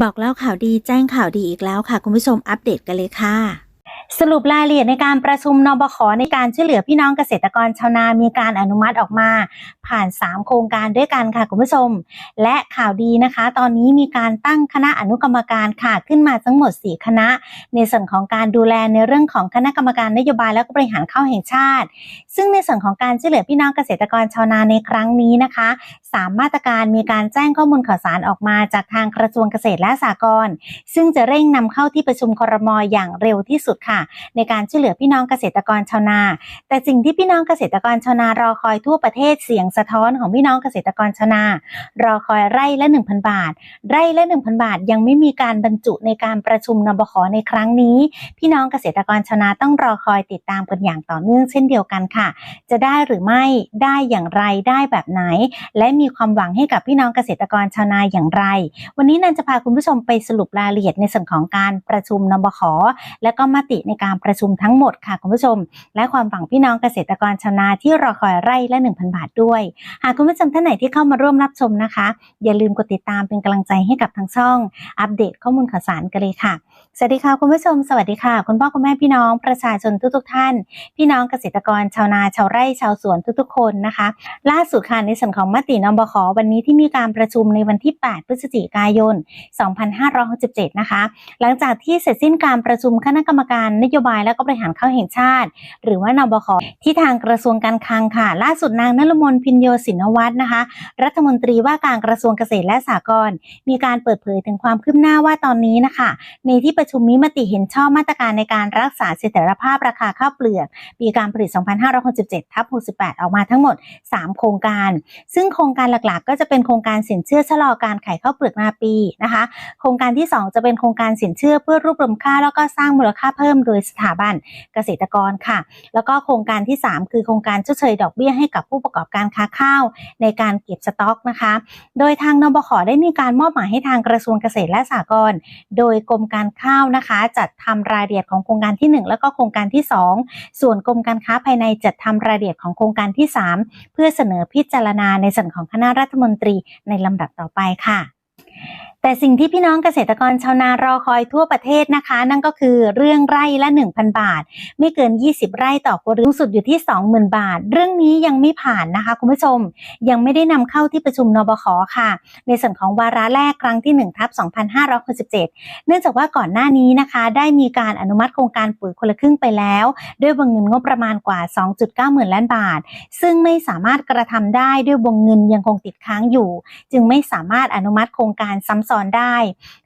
บอกเล่าข่าวดีแจ้งข่าวดีอีกแล้วค่ะ คุณผู้ชมอัปเดตกันเลยค่ะ สรุปรายละเอียดในการประชุมนบขในการช่วยเหลือพี่น้องเกษตรกรชาวนา มีการอนุมัติออกมา ผ่าน 3 โครงการด้วยกันค่ะคุณผู้ชม และข่าวดีนะคะ ตอนนี้มีการตั้งคณะอนุกรรมการค่ะขึ้นมาทั้งหมด 4 คณะ ในส่วนของการดูแลในเรื่องของคณะกรรมการนโยบายและบริหารข้าวแห่งชาติ ซึ่งในส่วนของการช่วยเหลือพี่น้องเกษตรกรชาวนาในครั้งนี้นะคะ สามมาตรการมีการแจ้งข้อมูลข่าวสารออกมาจากทางกระทรวงเกษตรและสหกรณ์ซึ่งจะเร่งนำเข้าที่ประชุมครมอย่างเร็วที่สุดค่ะ ในการช่วยเหลือพี่น้องเกษตรกรชาวนา แต่สิ่งที่พี่น้องเกษตรกรชาวนารอคอยทั่วประเทศเสียงสะท้อนของพี่น้องเกษตรกรชาวนารอคอยไร่ละ 1,000 บาท ไร่ละ 1,000 บาท ยังไม่มีการบรรจุในการประชุมนบขในครั้งนี้ พี่น้องเกษตรกรชาวนาต้องรอคอยติดตามกันอย่างต่อเนื่องเช่นเดียวกันค่ะ จะได้หรือไม่ได้อย่างไรได้แบบไหน และมีความหวังให้กับพี่น้องเกษตรกรชาวนาอย่างไร วันนี้นันจะพาคุณผู้ชมไปสรุปรายละเอียดในส่วนของการประชุมนบขและก็มติในการประชุมทั้งหมดค่ะคุณผู้ชม และความหวังพี่น้องเกษตรกรชาวนาที่รอคอยไร่ละ 1,000 บาทด้วย หากคุณผู้ชมท่านไหนที่เข้ามาร่วมรับชมนะคะ อย่าลืมกดติดตามเป็นกำลังใจให้กับทางช่อง อัปเดตข้อมูลข่าวสารกันเลยค่ะ สวัสดีค่ะคุณผู้ชมสวัสดีค่ะ คุณพ่อคุณแม่พี่น้องประชาชนทุกๆท่าน พี่น้องเกษตรกรชาวนาชาวไร่ชาวสวนทุกๆ คนนะคะ ล่าสุดค่ะในส่วนของมตินบขวันนี้ที่มีการประชุมในวันที่ 8 พฤศจิกายน 2567 นะคะ หลังจากที่เสร็จสิ้นการประชุมคณะกรรมการนโยบายและก็บริหารข้าวแห่งชาติ หรือว่านบขที่ทางกระทรวงการคลังค่ะ ล่าสุดนางนรมนพินโยสินวัฒน์นะคะ รัฐมนตรีว่าการกระทรวงเกษตรและสหกรณ์มีการเปิดเผยถึงความคืบหน้าว่าตอนนี้นะคะ ในที่ประชุมมีมติเห็นชอบมาตรการในการรักษาเสถียรภาพราคาข้าวเปลือก ปีการผลิต 2567ทับ68 ออกมาทั้งหมด 3 โครงการ ซึ่งโครงการหลักๆ ก็จะเป็นโครงการสินเชื่อชะลอการขายข้าวเปลือกนาปีนะคะ โครงการที่ 2 จะเป็นโครงการสินเชื่อเพื่อรวบรวมค่าแล้วก็สร้างมูลค่าเพิ่มโดยสถาบันเกษตรกรค่ะ แล้วก็โครงการที่ 3 คือโครงการชดเชยดอกเบี้ยให้กับผู้ประกอบการค้าข้าวในการเก็บสต็อกนะคะ โดยทางนบขได้มีการมอบหมายให้ทางกระทรวงเกษตรและสหกรณ์ โดยกรมการข้าวนะคะ จัดทำรายละเอียดของโครงการที่ 1 แล้วก็โครงการที่ 2 ส่วนกรมการค้าภายในจัดทำรายละเอียดของโครงการที่ 3 เพื่อเสนอพิจารณาในส่วนของคณะรัฐมนตรีในลำดับต่อไปค่ะ แต่สิ่งที่พี่น้องเกษตรกรชาวนารอคอยทั่วประเทศนะคะ นั่นก็คือเรื่องไร่ละ 1,000 บาท ไม่เกิน 20 ไร่ต่อครัวเรือนสูงสุดอยู่ที่ 20,000 บาท เรื่องนี้ยังไม่ผ่านนะคะ คุณผู้ชมยังไม่ได้นำเข้าที่ประชุมนบขค่ะ ในส่วนของวาระแรกครั้งที่1ทับ2567 เนื่องจากว่าก่อนหน้านี้นะคะ ได้มีการอนุมัติโครงการปุ๋ยคนละครึ่งไปแล้ว ด้วยวงเงินงบประมาณกว่า 2.9 หมื่นล้านบาท ซึ่งไม่สามารถกระทำได้ด้วยวงเงินยังคงติดค้างอยู่ จึงไม่สามารถอนุมัติโครงการซ้ำซ้อนได้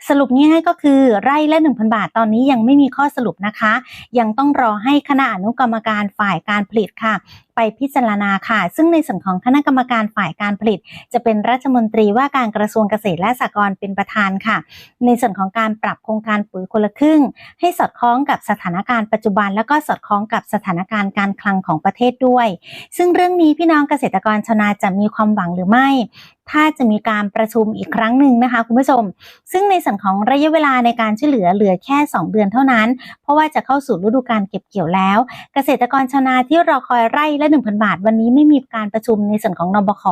สรุปง่ายๆก็คือไร่ละ 1,000 บาทตอนนี้ยังไม่มีข้อสรุปนะคะ ยังต้องรอให้คณะอนุกรรมการฝ่ายการผลิตค่ะ ไปพิจารณาค่ะ ซึ่งในส่วนของคณะกรรมการฝ่ายการผลิต จะเป็นรัฐมนตรีว่าการกระทรวงเกษตรและสหกรณ์เป็นประธานค่ะ ในส่วนของการปรับโครงการปุ๋ยคนละครึ่ง ให้สอดคล้องกับสถานการณ์ปัจจุบัน แล้วก็สอดคล้องกับสถานการณ์การคลังของประเทศด้วย ซึ่งเรื่องนี้พี่น้องเกษตรกรชาวนาจะมีความหวังหรือไม่ ถ้าจะมีการประชุมอีกครั้งหนึ่งนะคะคุณผู้ชม ซึ่งในส่วนของระยะเวลาในการช่วยเหลือเหลือแค่ 2 เดือนเท่านั้น เพราะว่าจะเข้าสู่ฤดูการเก็บเกี่ยวแล้ว เกษตรกรชาวนาที่รอคอยไร่ละ 1,000 บาท วันนี้ไม่มีการประชุมในส่วนของนบข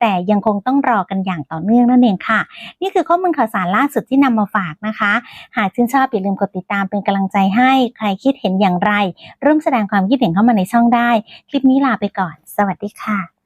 แต่ยังคงต้องรอกันอย่างต่อเนื่องนั่นเองค่ะ นี่คือข้อมูลข่าวสารล่าสุดที่นำมาฝากนะคะ หากชื่นชอบอย่าลืมกดติดตามเป็นกำลังใจให้ใครคิดเห็นอย่างไร ร่วมแสดงความคิดเห็นเข้ามาในช่องได้ คลิปนี้ลาไปก่อน สวัสดีค่ะ